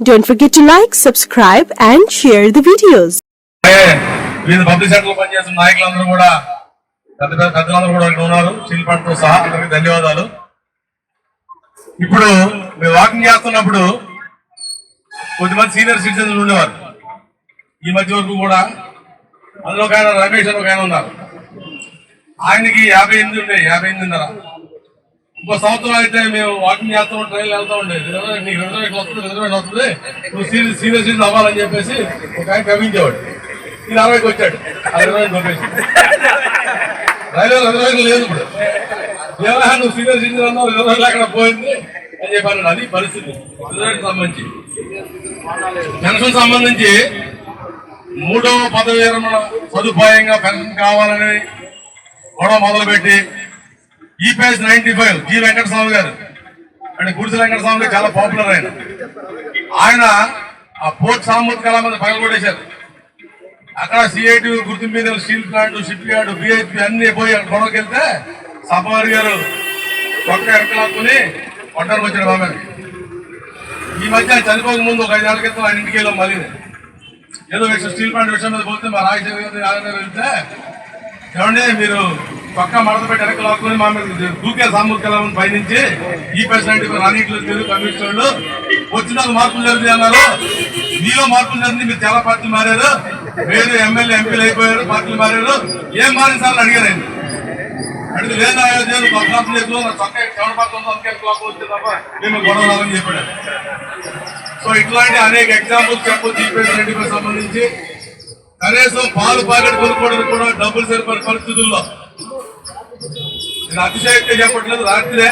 Don't forget to like, subscribe, and share the videos. వివిధ public సెంటర్లో పనిచేస్తున్న నాయకులందరూ కూడా పెద్ద పెద్ద పెద్దలందరూ కూడా ఇక్కడ ఉన్నారు. శిల్పాటితో సహా అందరికి ధన్యవాదాలు. ఇప్పుడు మేము వాకింగ్ చేస్తున్నప్పుడు కొద్దిమంది సీనియర్ సిటిజన్స్ ఉండేవారు. ఈ మధ్య వరకు కూడా అందులో ఒక ఆయన రమేష్ అని ఒక ఆయన ఉన్నారు. ఆయనకి యాభై ఎనిమిది ఉండే యాభై ఎనిమిదిన్నర. ఇంకో సంవత్సరం అయితే మేము వాకింగ్ చేస్తాం ట్రైన్ వెళ్తా ఉండేది నీకు రిజర్వేషన్ వస్తుంది రిజర్వేషన్ వస్తుంది. నువ్వు సీరియస్ సీనియర్ సిటిజన్ అవ్వాలని చెప్పేసి ఒక ఆయన గమించేవాడు ఈయన అరవైకి వచ్చాడు. ఆ రిజర్వేషన్ పంపేసి రైల్వే రిజర్వేషన్ లేదు ఇప్పుడు. ఏమైనా నువ్వు సీనియర్ సిటిజన్ అన్నావు రిజర్వేషన్ అక్కడ పోయింది అని చెప్పాను అది పరిస్థితి. రిజర్వేషన్ సంబంధించి. పెన్షన్ సంబంధించి మూడవ పదవి విరమణ సదుపాయంగా పెన్షన్ కావాలని గొడవ మొదలుపెట్టి ఈ page ninety five G Venkataswamy గారు. అంటే గుడిసి వెంకటస్వామి గారు చాలా పాపులర్ ఆయన. ఆయన ఆ పోర్ట్ సామూర్తి కళా మీద పగల కొట్టేశారు. అక్కడ సిఐటి గుర్తింపు మీద steel plant shipyard BHP అన్ని పోయి అక్కడ గొడవకి వెళ్తే సఫారి గారు పక్క ఎక్కలాక్కుని ఒంటరికి వచ్చాడు బాబాయ్. ఈ మధ్య చనిపోక ముందు ఒక ఐదు క్రితం ఆయన ఇంటికి వెళ్ళాం మళ్ళీ. ఏదో విషయం స్టీల్ ప్లాంట్ విషయం మీద పోతే మా రాజశేఖర్ గారు వెళ్తే ఏమండి మీరు పక్క మడత పెట్టి వెనక్కి లాక్కుని మా మీద దూకే సామూహిక పయనించి ఈ ప్రెసిడెంట్ రానిట్లు తెలుగు కమిషనర్లు వచ్చిన మార్పులు జరిగింది అన్నారు. మీలో మార్పులు జరిగింది మీరు చాలా పార్టీలు మారారు. వేరే ఎమ్మెల్యే ఎంపీలు అయిపోయారు పార్టీలు మారారు. ఏం మారింది సార్ అడిగారు ఆయన. అడిగి లేదా నేను పద్నాలుగు చేతులు నా చక్క అందుకే క్లాక్ వచ్చింది తప్ప మేము గొడవ రాదని చెప్పాడు. సో ఇట్లాంటి అనేక ఎగ్జాంపుల్స్ చెప్పొచ్చు ఈ ప్రెసిడెంట్ సంబంధించి. కనీసం పాలు ప్యాకెట్ కొనుక్కోవడానికి కూడా డబ్బులు సరిపడే పరిస్థితుల్లో నేను అతిశయక్తి చెప్పట్లేదు రాత్రే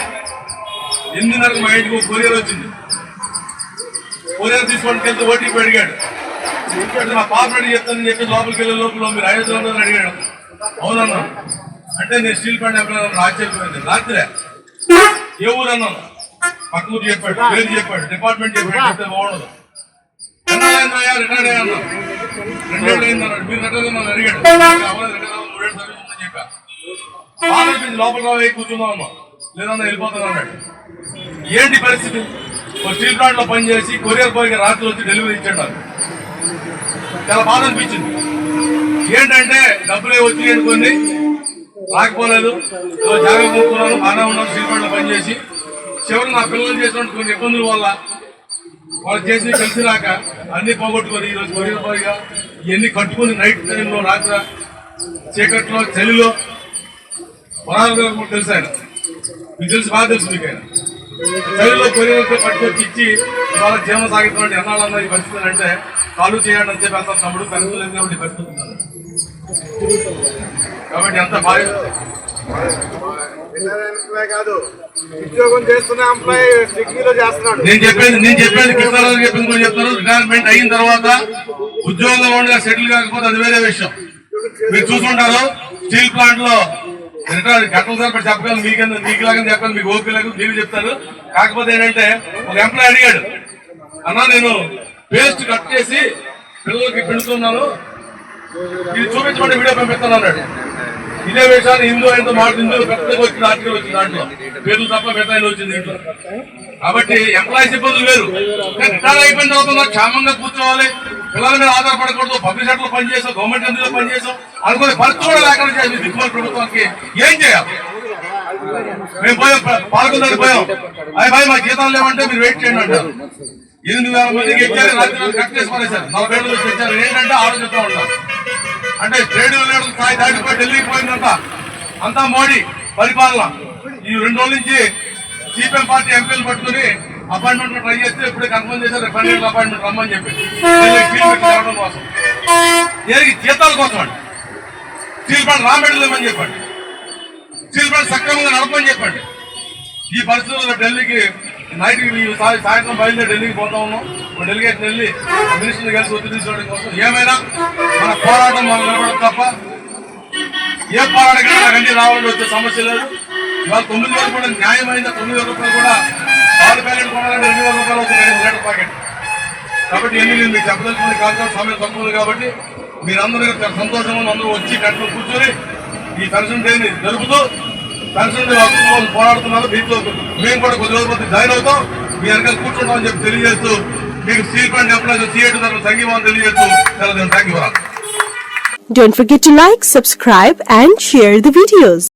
ఎనిమిదిన్నరకు మా ఇంటికి కొరియర్ వచ్చింది. కొరియర్ తీసుకొని వెళ్తే ఓటీపీ అడిగాడు. నా పాస్వర్డ్ చెప్తానని చెప్పి లోపలికి వెళ్ళే లోపల మీరు ఐదు వందలు అడిగాడు అవునన్నా అంటే నేను స్టీల్ ప్లాంట్ ఎంప్లాయ్ ఆశ్చర్యపోయింది రాత్రే ఏ ఊరు పక్క ఊరు చెప్పాడు పేరు చెప్పాడు డిపార్ట్మెంట్ చెప్పాడు చెప్తే బాగుండదు. ఎన్నాళ్ళైందయ్యా రిటైర్డ్ అయ్యా అన్నాడు. రెండేళ్ళు అయింది అన్నాడు. మీరు రిటైర్ అయ్యి అడిగాడు? ఆలోచించి అనిపించింది లోపల రావే కూర్చుందాం అమ్మా. లేదన్నా వెళ్ళిపోతాను అన్నాడు. ఏంటి పరిస్థితి? ఒక స్టీల్ ప్లాంట్లో పనిచేసి కొరియర్ బాయ్ రాత్రి వచ్చి డెలివరీ ఇచ్చాడు నాకు. చాలా బాధ అనిపించింది. ఏంటంటే డబ్బులే వచ్చి అనుకోండి రాకపోలేదు. జాగ్రత్త కొనుక్కున్నాను బాగానే ఉన్నాను స్టీల్ ప్లాంట్లో పనిచేసి. చివరి నా పిల్లలు చేసినటువంటి కొన్ని ఇబ్బందుల వల్ల వాళ్ళు చేసి కలిసి రాక అన్ని పోగొట్టుకొని ఈరోజు కొరియర్ బాయ్గా ఇవన్నీ కట్టుకుని నైట్ టైంలో రాత్రి చీకట్లో చలిలో వరాలు గారు కూడా తెలుసు ఆయన. మీకు తెలుసు బాగా తెలుసు మీకు ఆయన. చలిలో కొరియర్తో పట్టుకొచ్చి ఇచ్చి ఇవాళ జీవనం ఎన్నాళ్ళన్నా ఈ పరిస్థితులు అంటే కాలు చేయండి అని చెప్పి అంత తమ్ముడు పరిస్థితులు లేదు కాబట్టి పరిస్థితులు. కాబట్టి ఎంత బాగా కాదు. ఉద్యోగం చేస్తున్న డిగ్రీలో చేస్తున్నాడు. నేను చెప్పేది నేను చెప్పేది కృష్ణారావు చెప్పింది కూడా చెప్తాను రిటైర్మెంట్ అయిన తర్వాత ఉద్యోగంలో ఉండగా సెటిల్ కాకపోతే అది వేరే విషయం. మీరు చూసుకుంటారు స్టీల్ ప్లాంట్లో రిటైర్ గంటల సార్ చెప్పగలను. మీకెందుకు? మీకు లాగా చెప్పాలి మీకు ఓపిక లేదు. మీరు చెప్తారు. కాకపోతే ఏంటంటే ఒక ఎంప్లాయ్ అడిగాడు. అన్నా నేను పేస్ట్ కట్ చేసి పిల్లలకి పెడుతున్నాను. ఇది చూపించమంటే వీడియో పంపిస్తాను అన్నాడు. ఇదే విషయాన్ని హిందూ ఆయనతో మాట హిందూ పెద్దగా వచ్చిన ఆర్టికల్ వచ్చింది దాంట్లో. పేర్లు తప్ప పెద్ద ఆయన వచ్చింది దీంట్లో. కాబట్టి ఎంప్లాయీస్ ఇబ్బందులు వేరు. అయిపోయిన తర్వాత క్షేమంగా కూర్చోవాలి. పిల్లల మీద ఆధారపడకూడదు పబ్లిక్ సెక్టర్ పనిచేసాం గవర్నమెంట్ ఎందులో పనిచేసాం అనుకునే పరిస్థితి కూడా లేకుండా చేసి దిక్కుమాల ప్రభుత్వానికి. ఏం చేయాలి? మేము పోయాం పాల్గొందని పోయాం. అయ్యి భాయ్ మా జీతాలు లేవంటే మీరు వెయిట్ చేయండి అంటారు. ఎనిమిది వేల మందికి ఇచ్చారు రాత్రి కట్ చేసి పడేశారు నలభై ఏళ్ళు వచ్చి ఇచ్చారు ఏంటంటే ఆలోచిస్తూ ఉంటారు. అంటే ట్రేడ్ యూనియన్ స్థాయి దాటిపోయి ఢిల్లీకి పోయిందంట. అంతా మోడీ పరిపాలన. ఈ రెండు రోజుల నుంచి సిపిఎం పార్టీ ఎంపీలు పట్టుకుని అపాయింట్మెంట్ ట్రై చేస్తే ఇప్పుడు కన్ఫర్మ్ చేశారు పన్నెండు అపాయింట్మెంట్ రమ్మని చెప్పి. రావడం కోసం. ఏది? జీతాల కోసం అండి. స్టీల్ ప్లాంట్ రా ఇవ్వమని చెప్పండి. స్టీల్ ప్లాంట్ సక్రమంగా నడపని చెప్పండి. ఈ పరిస్థితుల్లో ఢిల్లీకి నైట్ సాయంత్రం బయలుదేరి ఢిల్లీకి పోతా ఉన్నాం. ఒక డెలిగేషన్ వెళ్ళి మినిస్టర్ కలిసి ఒత్తిడి తీసుకోవడం కోసం. ఏమైనా మన పోరాటం మనం నిలబడదు తప్ప ఏ పోరాటం కంటే రావాలని వచ్చే సమస్య లేదు. ఇవాళ తొమ్మిది వేలు కూడా న్యాయమైన తొమ్మిది వేల రూపాయలు కూడా పాలు ప్యాకెట్ కొనాలంటే రెండు వేల రూపాయలు అవుతుంది? ఐదు లీటర్ ప్యాకెట్ కాబట్టి ఎన్ని నేను మీకు చెప్పదలుచుకుని కాదు సమయం తక్కువ కాబట్టి మీరందరూ సంతోషంగా అందరూ వచ్చి కట్టులో కూర్చొని ఈ పెన్షన్ డేని జరుపుతూ పెన్షన్ డే హక్కు కోసం పోరాడుతున్నారు దీంట్లో మేము కూడా కొద్ది రోజుల జాయిన్ అవుతాం. మీ వెనకాల కూర్చుంటామని చెప్పి తెలియజేస్తూ మీకు సీట్ ప్లాంట్ ఎంప్లాయీస్ సిఐటి తరఫున సంఘీభావం తెలియజేస్తూ సెలవు thank you Don't forget to like, subscribe and share the videos.